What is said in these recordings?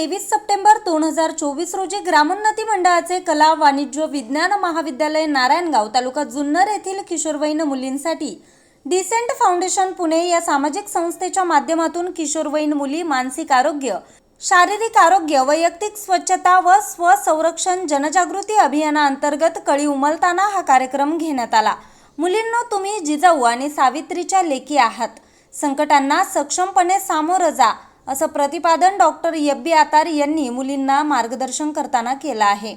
तेवीस सप्टेंबर दोन हजार चोवीस रोजी ग्रामोन्नती मंडळाचे कला वाणिज्य विज्ञान महाविद्यालय नारायणगाव तालुका जुन्नर येथील किशोरवयीन मुलींसाठी डिसेंट फाउंडेशन पुणे या सामाजिक संस्थेच्या माध्यमातून किशोरवयीन मुली मानसिक आरोग्य शारीरिक आरोग्य वैयक्तिक स्वच्छता व स्वसंरक्षण जनजागृती अभियानाअंतर्गत कळी उमलताना हा कार्यक्रम घेण्यात आला. मुलींनो तुम्ही जिजाऊ आणि सावित्रीच्या लेखी आहात. संकटांना सक्षमपणे सामोरं जा. असं प्रतिपादन डॉक्टर यब्बी आतार यांनी मुलींना मार्गदर्शन करताना केलं आहे.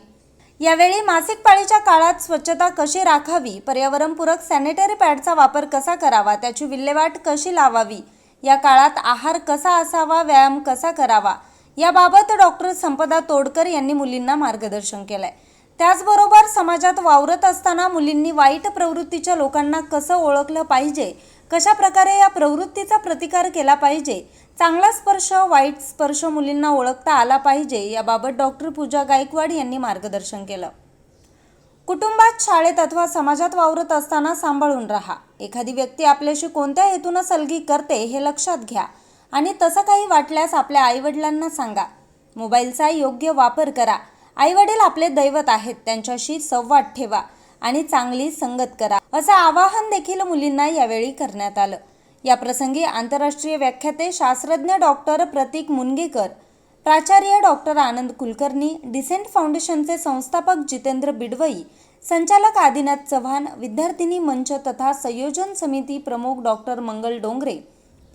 यावेळी मासिक पाळीच्या काळात स्वच्छता कशी राखावी पर्यावरणपूरक सॅनिटरी पॅडचा वापर कसा करावा त्याची विल्हेवाट कशी लावावी या काळात आहार कसा असावा व्यायाम कसा करावा याबाबत डॉक्टर संपदा तोडकर यांनी मुलींना मार्गदर्शन केलंय. त्याचबरोबर समाजात वावरत असताना मुलींनी वाईट प्रवृत्तीच्या लोकांना कसं ओळखलं पाहिजे कशा प्रकारे या प्रवृत्तीचा प्रतिकार केला पाहिजे? चांगला स्पर्श वाईट स्पर्श मुलींना ओळखता आला पाहिजे याबाबत डॉक्टर पूजा गायकवाड यांनी मार्गदर्शन केलं. कुटुंबात शाळेत अथवा समाजात वावरत असताना सांभाळून राहा. एखादी व्यक्ती आपल्याशी कोणत्या हेतूनं सलगी करते हे लक्षात घ्या आणि तसं काही वाटल्यास आपल्या आईवडिलांना सांगा. मोबाईलचा योग्य वापर करा. आईवडील आपले दैवत आहेत त्यांच्याशी संवाद ठेवा आणि चांगली संगत करा. असं आवाहन देखील मुलींना यावेळी करण्यात आलं. या प्रसंगी आंतरराष्ट्रीय व्याख्याते शास्त्रज्ञ डॉक्टर प्रतीक मुनगेकर प्राचार्य डॉक्टर आनंद कुलकर्णी डिसेंट फाउंडेशनचे संस्थापक जितेंद्र बिडवई संचालक आदिनाथ चव्हाण विद्यार्थिनी मंच तथा संयोजन समिती प्रमुख डॉक्टर मंगल डोंगरे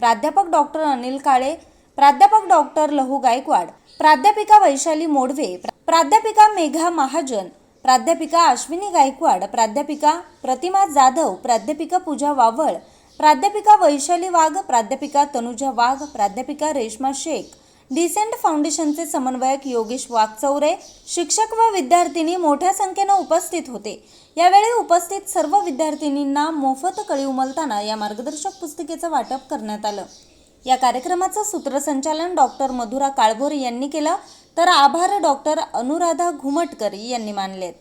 प्राध्यापक डॉक्टर अनिल काळे प्राध्यापक डॉक्टर लहू गायकवाड प्राध्यापिका वैशाली मोडवे प्राध्यापिका मेघा महाजन प्राध्यापिका अश्विनी गायकवाड प्राध्यापिका प्रतिमा जाधव प्राध्यापिका पूजा वावळ प्राध्यापिका वैशाली वाघ प्राध्यापिका तनुजा वाघ प्राध्यापिका रेश्मा शेख डिसेंट फाउंडेशनचे समन्वयक योगेश वाघचौरे शिक्षक व विद्यार्थिनी मोठ्या संख्येनं उपस्थित होते. यावेळी उपस्थित सर्व विद्यार्थिनींना मोफत कळी उमलताना या मार्गदर्शक पुस्तिकेचं वाटप करण्यात आलं. या कार्यक्रमाचं सूत्रसंचालन डॉक्टर मधुरा काळभोर यांनी केलं. तर आभार डॉक्टर अनुराधा घुमटकर यांनी मानलेत.